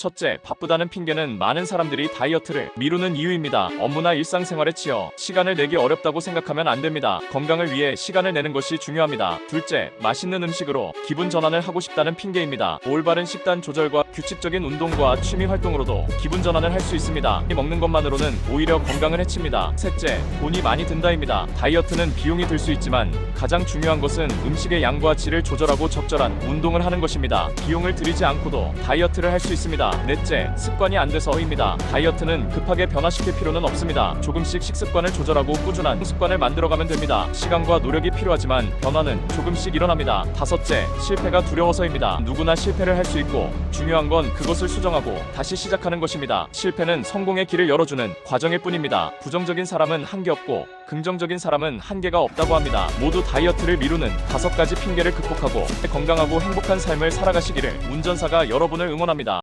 첫째, 바쁘다는 핑계는 많은 사람들이 다이어트를 미루는 이유입니다. 업무나 일상생활에 치여 시간을 내기 어렵다고 생각하면 안 됩니다. 건강을 위해 시간을 내는 것이 중요합니다. 둘째, 맛있는 음식으로 기분 전환을 하고 싶다는 핑계입니다. 올바른 식단 조절과 규칙적인 운동과 취미 활동으로도 기분 전환을 할 수 있습니다. 먹는 것만으로는 오히려 건강을 해칩니다. 셋째, 돈이 많이 든다입니다. 다이어트는 비용이 들 수 있지만 가장 중요한 것은 음식의 양과 질을 조절하고 적절한 운동을 하는 것입니다. 비용을 들이지 않고도 다이어트를 할 수 있습니다. 넷째, 습관이 안 돼서입니다. 다이어트는 급하게 변화시킬 필요는 없습니다. 조금씩 식습관을 조절하고 꾸준한 습관을 만들어가면 됩니다. 시간과 노력이 필요하지만 변화는 조금씩 일어납니다. 다섯째, 실패가 두려워서입니다. 누구나 실패를 할 수 있고 중요한 건 그것을 수정하고 다시 시작하는 것입니다. 실패는 성공의 길을 열어주는 과정일 뿐입니다. 부정적인 사람은 한계 없고 긍정적인 사람은 한계가 없다고 합니다. 모두 다이어트를 미루는 다섯 가지 핑계를 극복하고 건강하고 행복한 삶을 살아가시기를 운전사가 여러분을 응원합니다.